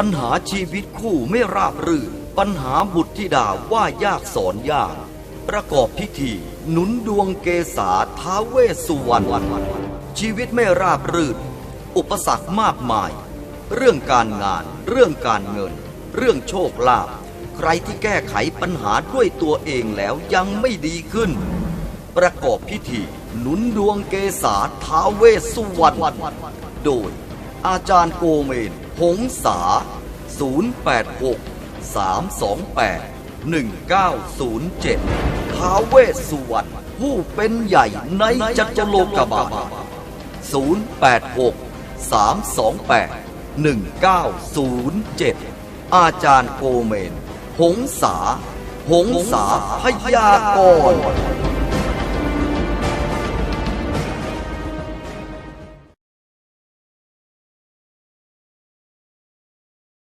ปัญหาชีวิตคู่ไม่ราบรื่น ปัญหาบุตรธิดาว่ายากสอนยาก ประกอบพิธี หนุนดวงเกษาท้าวเวสสุวรรณชีวิตไม่ราบรื่น อุปสรรคมากมาย เรื่องการงาน เรื่องการเงิน เรื่องโชคลาภใครที่แก้ไขปัญหาด้วยตัวเองแล้วยังไม่ดีขึ้น ประกอบพิธี หนุนดวงเกษาท้าวเวสสุวรรณโดยอาจารย์โกเมน หงษา 086 328 1907ท้าเวสสุวรรณผู้เป็นใหญ่ในจัตุโลกบาล086 328 1907 อาจารย์โกเมน หงษา หงษาพยากรณ์